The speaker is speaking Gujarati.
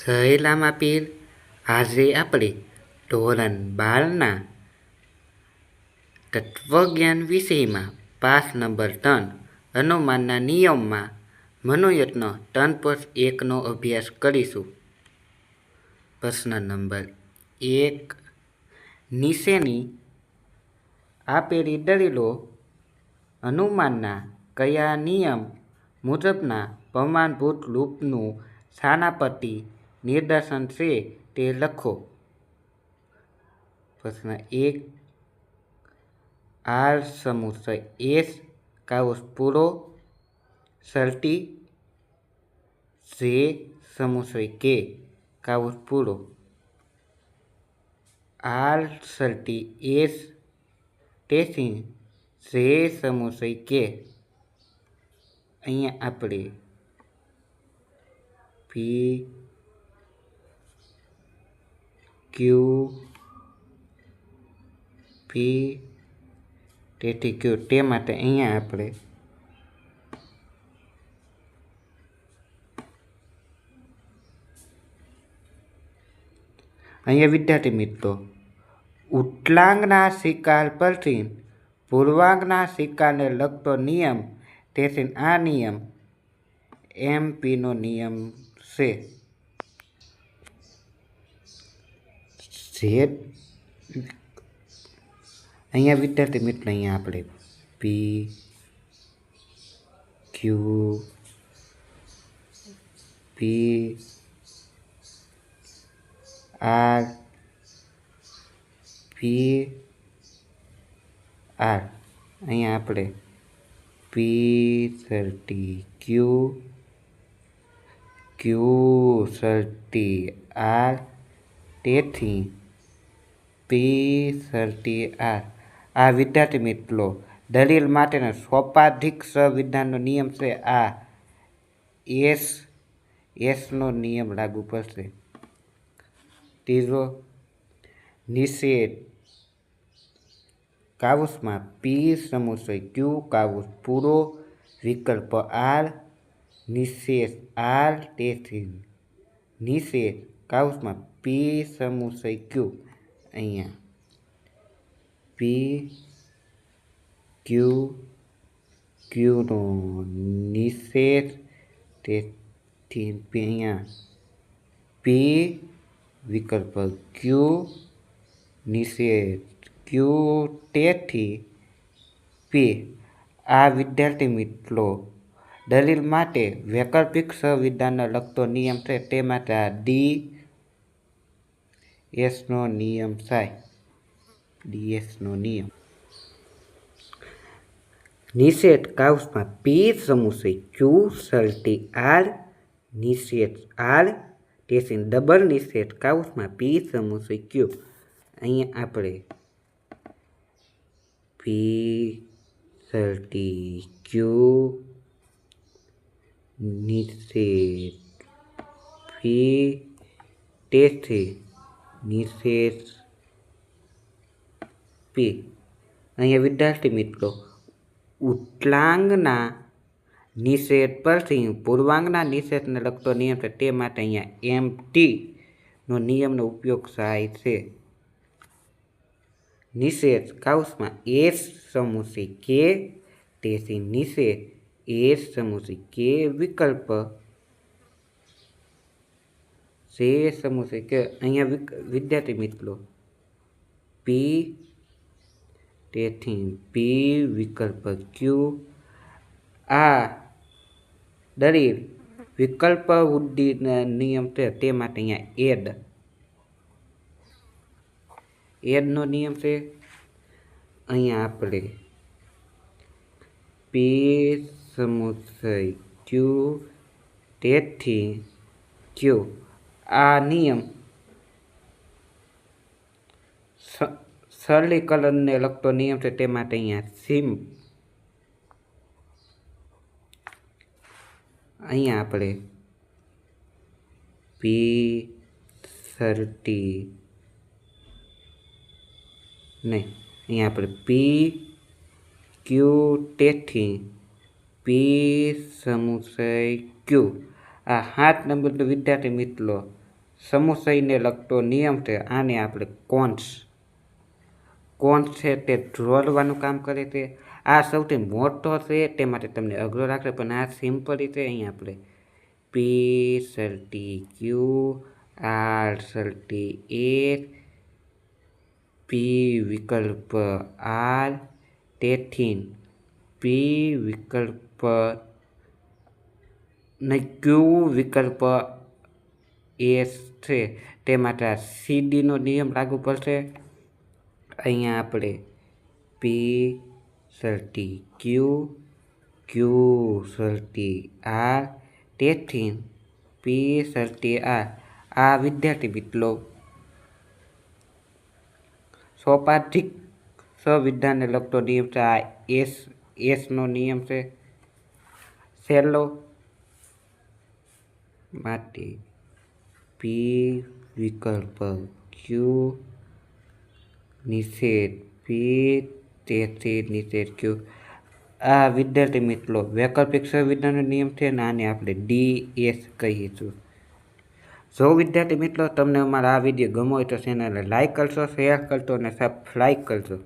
સહેલામાં પીર. આજે આપણે ધોરણ બારના તત્વજ્ઞાન વિષયમાં પાસ નંબર ત્રણ અનુમાનના નિયમમાં મનોયત્ન ત્રણ પ્લસ એકનો અભ્યાસ કરીશું. પ્રશ્ન નંબર એક. નીચેની આપેલી દલીલો અનુમાનના કયા નિયમ મુજબના પ્રમાણભૂત લૂપનું સ્થાનાપત્તિ નિદર્શન છે તે લખો. પ્રશ્ન એક. આર સમૂહ એસ કાઉસ પૂરો. સર્ટી જે સમૂહ કે કાઉસ પૂરો. આર સર્ટી એસ તેથી જે સમૂહ કે. અહીંયા આપણે પી ક્યુ પી તેથી ક્યુ તે માટે અહીંયા આપણે અહીંયા વિદ્યાર્થી મિત્રો ઉત્લાંગના શિકાર પરથી પૂર્વાંગના શિકારને લગતો નિયમ તેથી આ નિયમ એમપીનો નિયમ છે. જે અહીંયા વિદ્યાર્થી મિત્ર, અહીંયા આપણે P Q P R P R અહીંયા આપણે P thirty Q Q thirty R તેથી પી થર્ટી આર. આ વિદ્યાર્થી મિત્રો, દલીલ માટેનો સોપાધિક સંવિધાનનો નિયમ છે આ. એસ, એસનો નિયમ લાગુ પડશે. ત્રીજો, નિષેધ. કાઉસમાં પી સમુચય ક્યુ, કાઉસ પૂરો, વિકલ્પ આર, નિષેધ આર, તેથી નિષેધ, કાઉસમાં પી સમુચય ક્યુ. અહીંયા. પી ક્યુ ક્યુનો નિષેધ તેથી અહીંયા. પી વિકલ્પ ક્યુ નિષેધ ક્યુ તેથી પી આ વિદ્યાર્થી મિત્રો, દલીલ માટે વૈકલ્પિક સંવિધાનને લગતો નિયમ છે, તે આ ડી એસનો નિયમ સાય ડીએસનો નિયમ. નિષેધ કાઉસમાં પી સમૂસે ક્યુ સલટી આર નિષેધ આર તેથી ડબલ નિષેધ કાઉસમાં પી સમૂસે ક્યુ અહીંયા આપણે પી સલટી ક્યુ નિષેધ પી તેથી નિષેધ પી. અહીંયા વિદ્યાર્થી મિત્રો ઉત્લાંગના નિષેધ પરથી પૂર્વાંગના નિષેધને લગતો નિયમ છે, તે માટે અહીંયા એમ નો નિયમનો ઉપયોગ થાય છે. નિષેધ કાઉસમાં એસ સમુચય કે તેથી નિષેધ એસ સમુચય કે વિકલ્પ જે સમુચય કે અહીંયા વિદ્યાર્થી મિત્રો પી તેથી પી વિકલ્પ ક્યુ આ દલીલ વિકલ્પ વૃદ્ધિના નિયમ છે તે માટે અહીંયા એડ એડનો નિયમ છે. અહીંયા આપણે પી સમુચય ક્યુ તેથી ક્યુ આ નિયમ સરળીકરણને લગતો નિયમ છે તે માટે અહીંયા સિમ, અહીંયા આપણે પી થર્ટી નહીં, અહીંયા આપણે પી ક્યુ તેથી પી સમુચય ક્યુ આ સાત નંબરનો વિદ્યાર્થી મિત્રો સમુચયને લગતો નિયમ છે, આને આપણે કોન્સ. કોન્સ છે તે ઢોળવાનું કામ કરે છે. આ સૌથી મોટો છે, તે માટે તમને અઘરો રાખે, પણ આ સિમ્પલ રીતે અહીંયા આપણે પી સલટી ક્યુ આર સલટી એ પી વિકલ્પ આર તેથી પી વિકલ્પ ને ક્યુ વિકલ્પ એસ છે, તે માટે આ સીડીનો નિયમ લાગુ પડશે. અહીંયા આપણે P Sir T Q Q Sir T R તેથી પી સરટી આર આ વિદ્યાર્થી મિત્રો સોપાધિક સંવિધાનને લગતો નિયમ છે, આ એસ એસનો નિયમ છે. છેલ્લો માટે પી વિકલ્પ ક્યુ નિષેધ પી તેથી નિષેધ ક્યુ આ વિદ્યાર્થી મિત્રો, વૈકલ્પિક સંવિધાનનો નિયમ છે ને આને આપણે ડી એસ કહીશું. જો વિદ્યાર્થી મિત્રો, તમને અમારા આ વીડિયો ગમો હોય તો ચેનલને લાઇક કરશો શેર કરશો અને સબસ્ક્રાઈબ કરશો.